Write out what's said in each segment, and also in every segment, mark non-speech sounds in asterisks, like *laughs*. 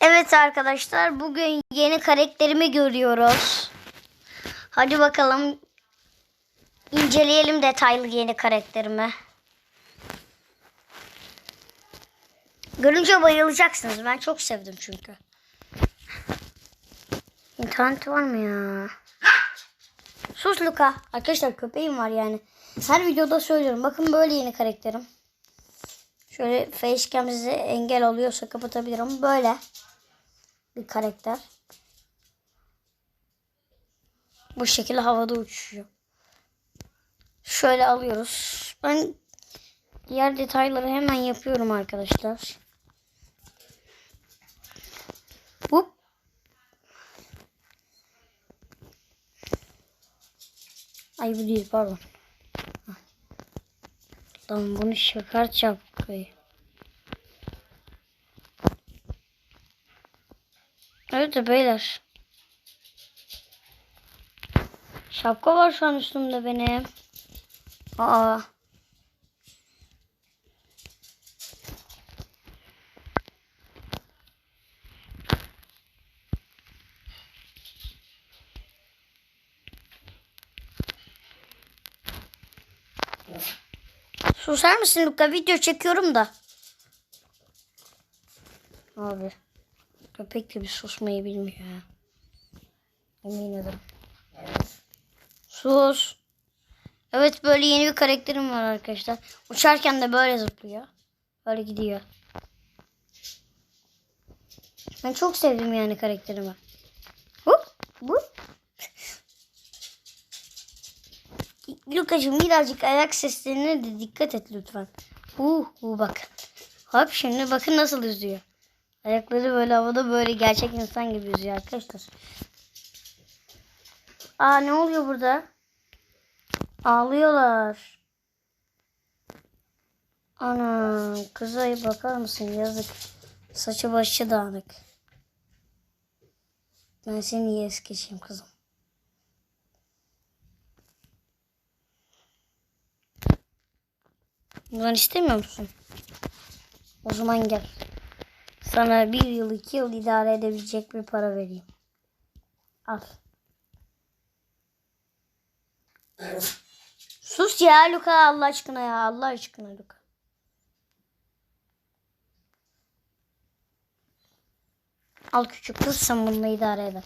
Evet arkadaşlar bugün yeni karakterimi görüyoruz. Hadi bakalım inceleyelim detaylı yeni karakterimi. Görünce bayılacaksınız. Ben çok sevdim çünkü. İnternet var mı ya? Sus Luka. Arkadaşlar köpeğim var yani. Her videoda söylüyorum. Bakın böyle yeni karakterim. Şöyle facecam size engel oluyorsa kapatabilirim. Böyle bir karakter. Bu şekilde havada uçuyor. Şöyle alıyoruz. Ben diğer detayları hemen yapıyorum arkadaşlar. Hop. Ay bu değil pardon. Tamam bunu şakar çapkayı. De beyler. Şapka var şu an üstümde benim. Aa. Susar mısın Luka? Video çekiyorum da. Abi. Köpek gibi susmayı bilmiyor ya. Emin ederim. Sus. Evet böyle yeni bir karakterim var arkadaşlar. Uçarken de böyle zıplıyor. Böyle gidiyor. Ben çok sevdim yani karakterimi. Hop. Bu. Lukacığım birazcık ayak seslerine de dikkat et lütfen. Uh, uh bak. Hop şimdi bakın nasıl yüzüyor. Ayakları böyle havada böyle gerçek insan gibi yüzüyor arkadaşlar. Aa ne oluyor burada? Ağlıyorlar. Ana kıza bakar mısın yazık. Saçı başı dağınık. Ben seni iyi es kızım. Bundan istemiyor musun? O zaman gel. Sana bir yıl iki yıl idare edebilecek bir para vereyim. Al. Sus ya Luka Allah aşkına ya Allah aşkına Luka. Al küçük kız sen bununla idare eder.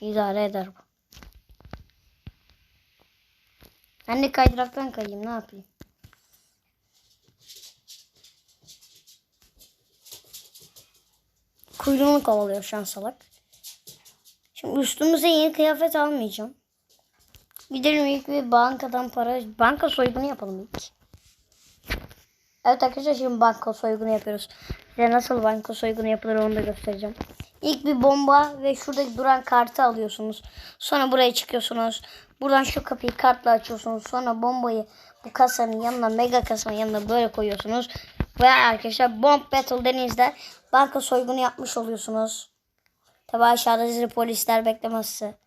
İdare eder bu. Ben de kaydıraktan kayayım ne yapayım. Kuyruğunu kovalıyor şu an salak. Şimdi üstümüze yeni kıyafet almayacağım. Gidelim ilk bir bankadan para, banka soygunu yapalım ilk. Evet arkadaşlar şimdi banka soygunu yapıyoruz. Size nasıl banka soygunu yapılır onu da göstereceğim. İlk bir bomba ve şuradaki duran kartı alıyorsunuz. Sonra buraya çıkıyorsunuz. Buradan şu kapıyı kartla açıyorsunuz. Sonra bombayı bu kasanın yanına, mega kasanın yanına böyle koyuyorsunuz. Ve arkadaşlar Bomb Battle denizde banka soygunu yapmış oluyorsunuz. Tabi aşağıda sizi polisler beklemezse.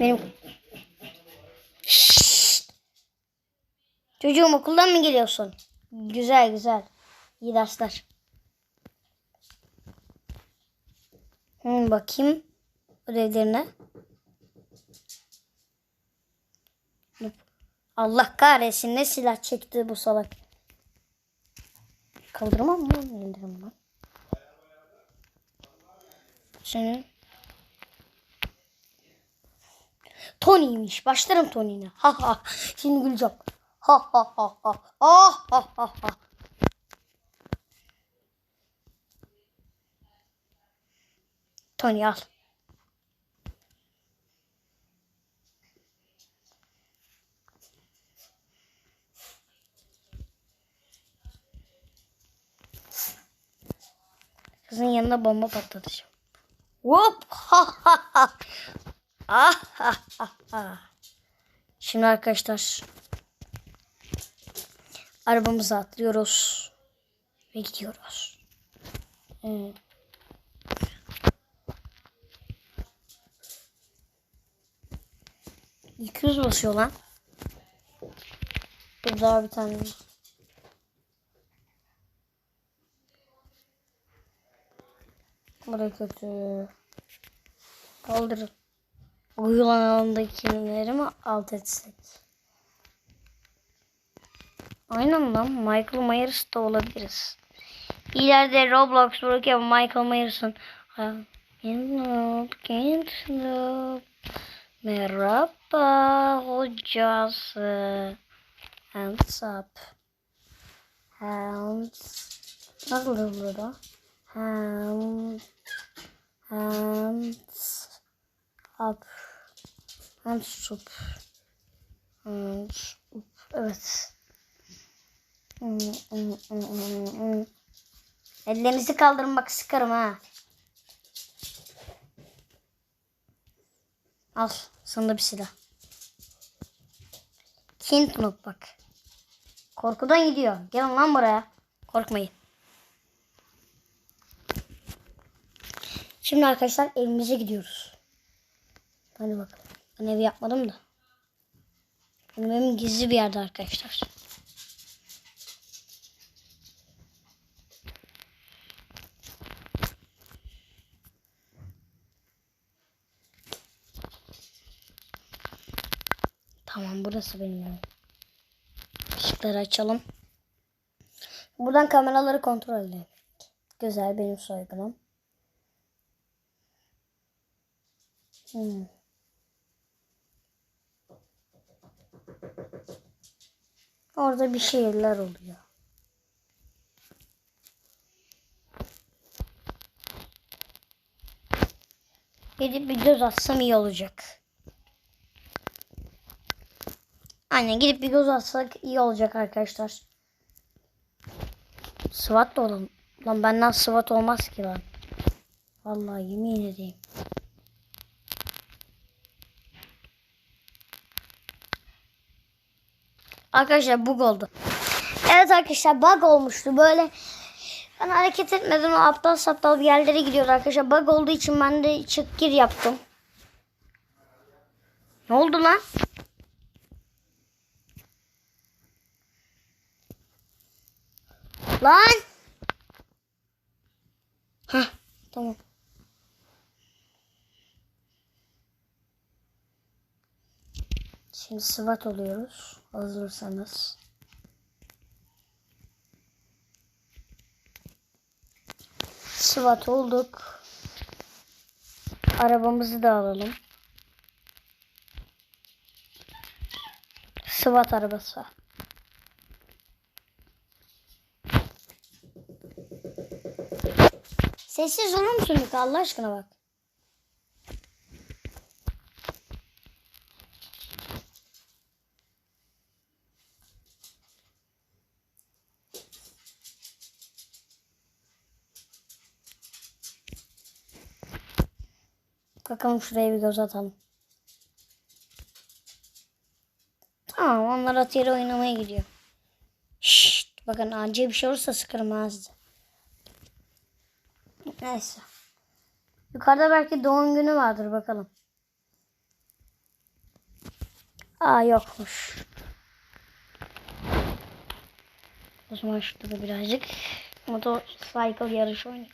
Benim... Şşşt! Çocuğum okuldan mı geliyorsun? Güzel güzel. İyi dersler. Hmm, bakayım ödevlerine. Allah kahretsin ne silah çekti bu salak. Kaldırmam mı? İndirim ben. Senin. Tony'ymiş. Başlarım Tony'ne. Ha ha. Şimdi güleceğim. Ha ha ha ha. Ah ha ha ha. Tony al. Yanına bomba patlatacağım. Hop ha. *laughs* Ah ha ha. Şimdi arkadaşlar arabamıza atlıyoruz ve gidiyoruz. Hmm. İki basıyor lan. Dur daha bir tane. Kötü. Kaldırın. Uygulanandakileri mi alt etsek? Aynen lan. Michael Myers da olabiliriz. İleride Roblox bırakıyor Michael Myers'ın. Merhaba hocası. Hands up. Hands. Nasıl da? Hands. Hands. Up. Hands up. Hands up. Evet. Ellerinizi kaldırın bak sıkarım ha. Al sana da bir silah. Kintnok bak. Korkudan gidiyor. Gelin lan buraya. Korkmayın. Şimdi arkadaşlar evimize gidiyoruz. Hadi bakalım. Ben evi yapmadım da. Benim evim gizli bir yerde arkadaşlar. Tamam burası benim evim. Işıkları açalım. Buradan kameraları kontrol edelim. Güzel benim soygunum. Hmm. Orada bir şeyler oluyor. Gidip bir göz atsam iyi olacak. Aynen gidip bir göz atsak iyi olacak arkadaşlar. SWAT da olalım. Lan benden SWAT olmaz ki lan. Vallahi yemin edeyim. Arkadaşlar bug oldu. Evet arkadaşlar bug olmuştu. Böyle ben hareket etmedim. O aptal saptal bir yerlere gidiyor arkadaşlar. Bug olduğu için ben de çık gir yaptım. Ne oldu lan? Lan! Heh, tamam. Şimdi SWAT oluyoruz. Hazırsanız. SWAT olduk. Arabamızı da alalım. SWAT arabası. Sessiz olur musun Allah aşkına bak. Bakalım şuraya bir göz atalım. Tamam onlar atıyla oynamaya gidiyor. Şşt, bakın acil bir şey olursa sıkarım. Neyse. Yukarıda belki doğum günü vardır bakalım. Aa yokmuş. O zaman şurada da birazcık motorcycle yarışı oynayalım.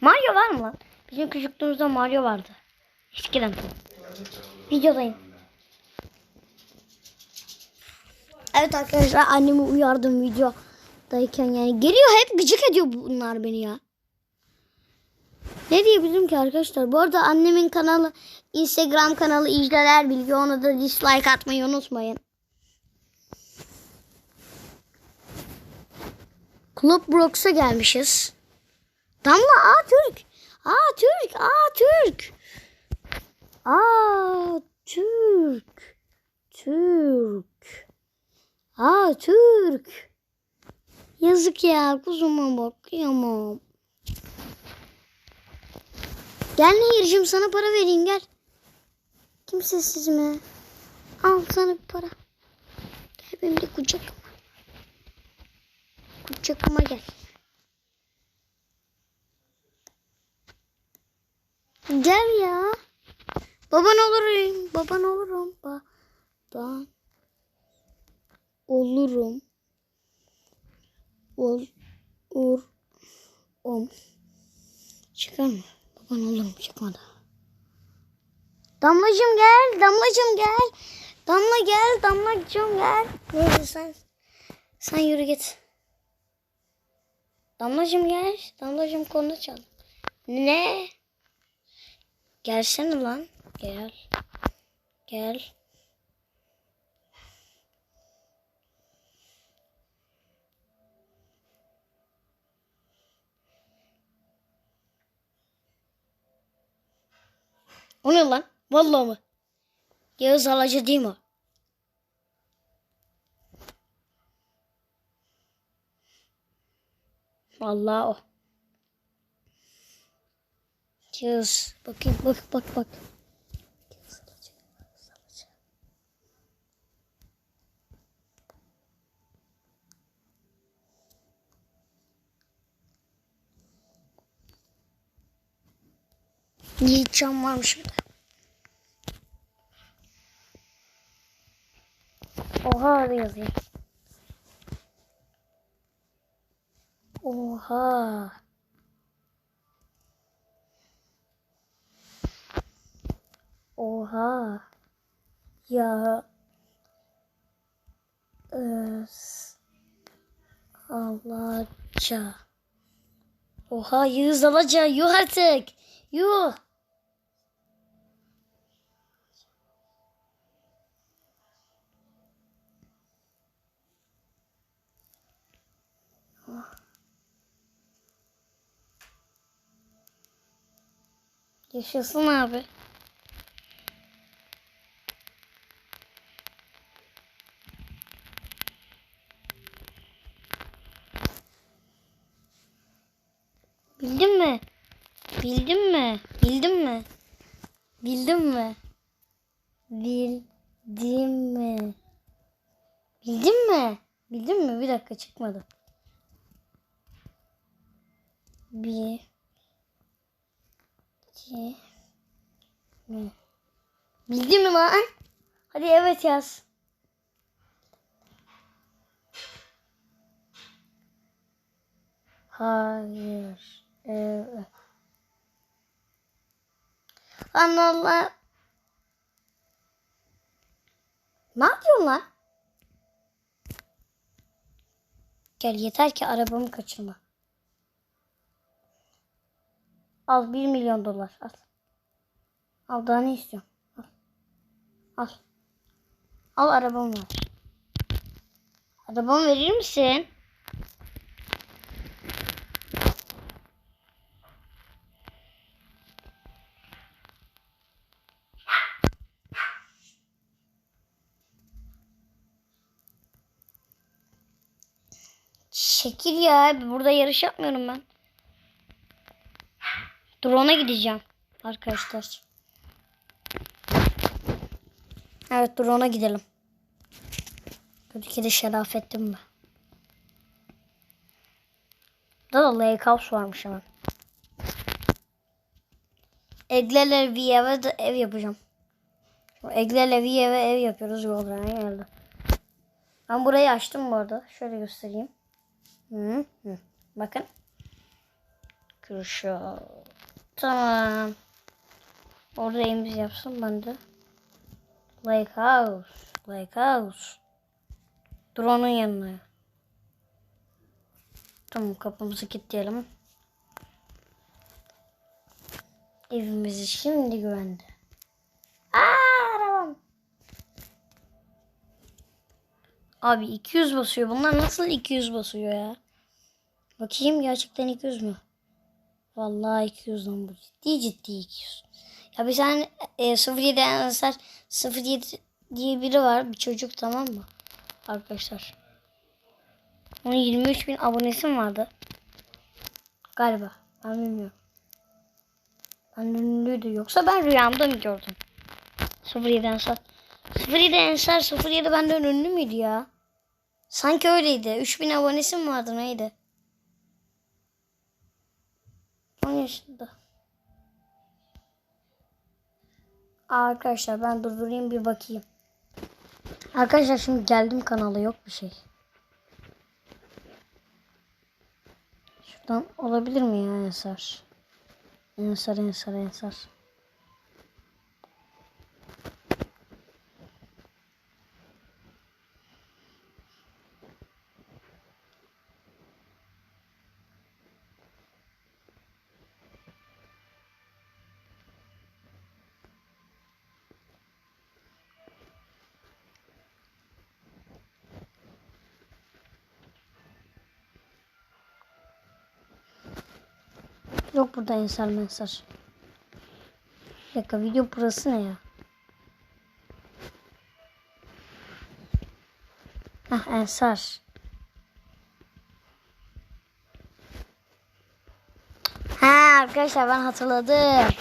Mario var mı lan? Bizim küçüklüğümüzde Mario vardı. Eskiden. Videodayım. Evet arkadaşlar annemi uyardım videodayken yani. Geliyor hep gıcık ediyor bunlar beni ya. Ne diyebilirim ki arkadaşlar? Bu arada annemin kanalı Instagram kanalı İcleler Bilgi. Ona da dislike atmayı unutmayın. Club Brox'a gelmişiz. Damla aa Türk. Aa Türk. Aa Türk. Türk. Aa Türk. Yazık ya kuzuma bakıyamam. Gel Nehir'cim sana para vereyim gel. Kimsesiz mi? Al sana bir para. Gel benim de kucakıma. Kucakıma gel. Gel. Baban olurum. Baban olurum. Baban olurum. Ol, ur, om. Çıkar mı? Baban olur mu? Çıkmadı. Damlacığım gel. Damlacığım gel. Damla gel. Damlacığım gel. Neyse sen. Sen yürü git. Damlacığım gel. Damlacığım konu çal. Ne? Gelsene lan. Gel. Gel. O ne lan? Vallahi mı? Yağız Alacı değil mi? Vallahi o. Yağız. Bakayım bak bak bak. Yiğitcan varmış bir de. Oha yazıyor. Oha. Oha. Ya. Öz. Alaca. Oha Yağız Alaca. Yuh artık. Yuh. Yaşasın abi. Bildin mi? Bildin mi? Bildin mi? Bildin mi? Bildim mi? Bildin mi? Bildin mi? Bir dakika çıkmadı. Bir mi? Bildin mi lan? Hadi evet yaz. Hayır. Evet. Lan Allah. Ne yapıyorsun lan? Gel yeter ki arabamı kaçırma. Al 1 milyon dolar al. Al daha ne istiyorsun? Al. Al. Al arabamı ver. Arabamı verir misin? Şekil ya. Burada yarış yapmıyorum ben. Drone'a gideceğim arkadaşlar. Evet drone'a gidelim. Ülkede şerafettin mi? Burada da lake house varmış hemen. Eglerle bir eve de ev yapacağım. Eglerle bir eve ev yapıyoruz yoldan geldi. Ben burayı açtım bu arada. Şöyle göstereyim. Hı, hı. Bakın. Kırışa. Tamam. Orada evimiz yapsın ben de. Lake House. Lake House. Drone'un yanına. Tamam kapımızı kilitleyelim. Evimizi şimdi güvende. Arabam. Abi 200 basıyor. Bunlar nasıl 200 basıyor ya? Bakayım gerçekten 200 mü? Vallahi 200 lan bu. Ciddi ciddi 200. Ya bir tane e, 07 Ensar 07 diye biri var. Bir çocuk tamam mı? Arkadaşlar. Onun 23 bin abonesi mi vardı? Galiba. Ben bilmiyorum. Ben ünlüydü. Yoksa ben rüyamda mı gördüm? 07 Ensar. 07 Ensar 07 benden ünlü müydü ya? Sanki öyleydi. 3000 abonesi mi vardı neydi? 10 yaşında. Arkadaşlar ben durdurayım bir bakayım. Arkadaşlar şimdi geldim kanala yok bir şey. Şuradan olabilir mi ya Ensar? Ensar ensar ensar. Yok burada ensar mensar. Bir dakika video burası ne ya? Hah ensar. Ha arkadaşlar ben hatırladım.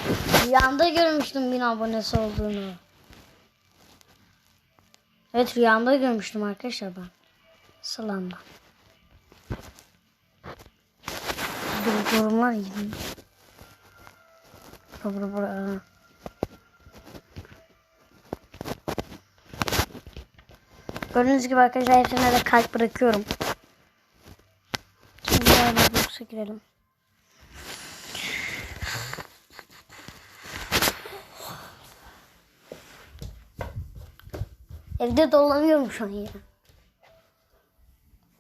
Rüyamda görmüştüm bin abonesi olduğunu. Evet rüyamda görmüştüm arkadaşlar ben. Sılanda. Dur durumlar gibi. Bura bura. Gördüğünüz gibi arkadaşlar hepsine de kalp bırakıyorum. Şimdi yani yoksa girelim. Evde dolanıyorum şu an ya.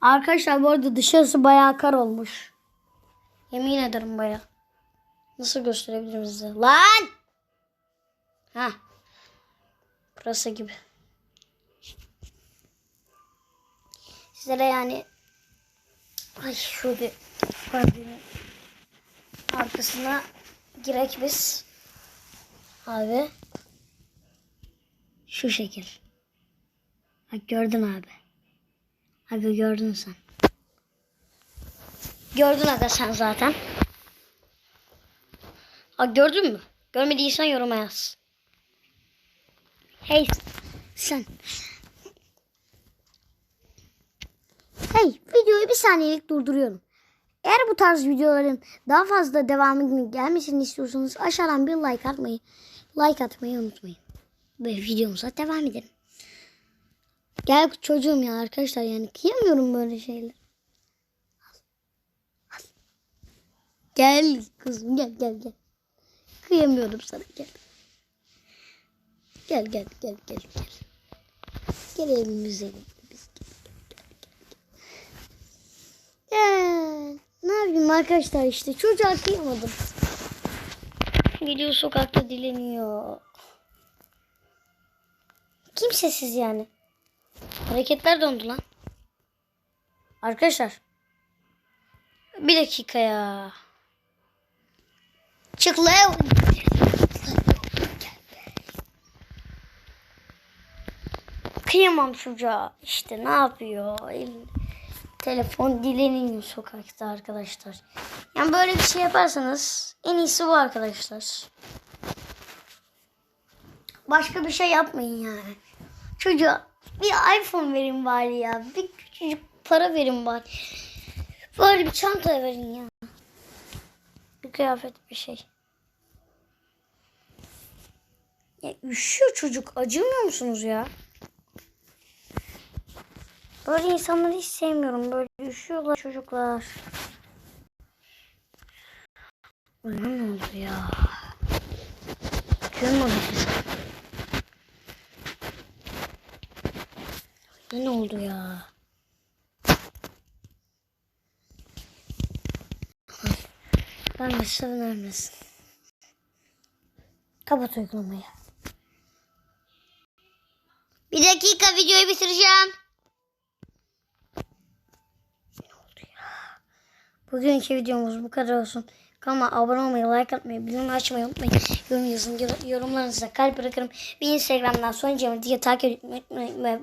Arkadaşlar bu arada dışarısı bayağı kar olmuş. Yemin ederim bayağı. Nasıl gösterebilirim size? Lan! Ha. Burası gibi. Sizlere yani ay şöyle perdenin arkasına girek biz. Abi. Şu şekil. Bak gördün abi. Abi gördün sen. Gördün sen zaten. Ha gördün mü? Görmediysen yoruma yaz. Hey sen. Hey videoyu bir saniyelik durduruyorum. Eğer bu tarz videoların daha fazla devamı gelmesini istiyorsanız aşağıdan bir like atmayı, like atmayı unutmayın. Ve videomuza devam edelim. Gel çocuğum ya arkadaşlar yani kıyamıyorum böyle şeyler. Gel kızım gel gel gel. Kıyamıyorum sana gel. Gel gel gel gel gel. Gel evimize. Biz gel, gel, gel. Gel. Ne yapayım arkadaşlar işte çocuğa kıyamadım. Gidiyor sokakta dileniyor. Kimsesiz yani. Hareketler dondu lan. Arkadaşlar. Bir dakika ya. Çık lan. Kıyamam çocuğa. İşte ne yapıyor? El, telefon dileniyor sokakta arkadaşlar. Yani böyle bir şey yaparsanız en iyisi bu arkadaşlar. Başka bir şey yapmayın yani. Çocuğa bir iPhone verin bari ya. Bir küçücük para verin bari. Böyle bir çanta verin ya. Bir kıyafet bir şey. Ya üşüyor çocuk. Acımıyor musunuz ya? Böyle insanları hiç sevmiyorum. Böyle üşüyorlar çocuklar. Ne oldu ya? Mu oldu? Ne oldu ya? Ben mesaj vermesin. Kapat uygulamayı. Bir dakika videoyu bitireceğim. Ne oldu ya? Bugünkü videomuz bu kadar olsun. Kanalıma abone olmayı, like atmayı, bildirim açmayı unutmayın. Yorum yazın. Yorumlarınızda kalp bırakırım. Bir Instagram'dan son diye takip etmeyi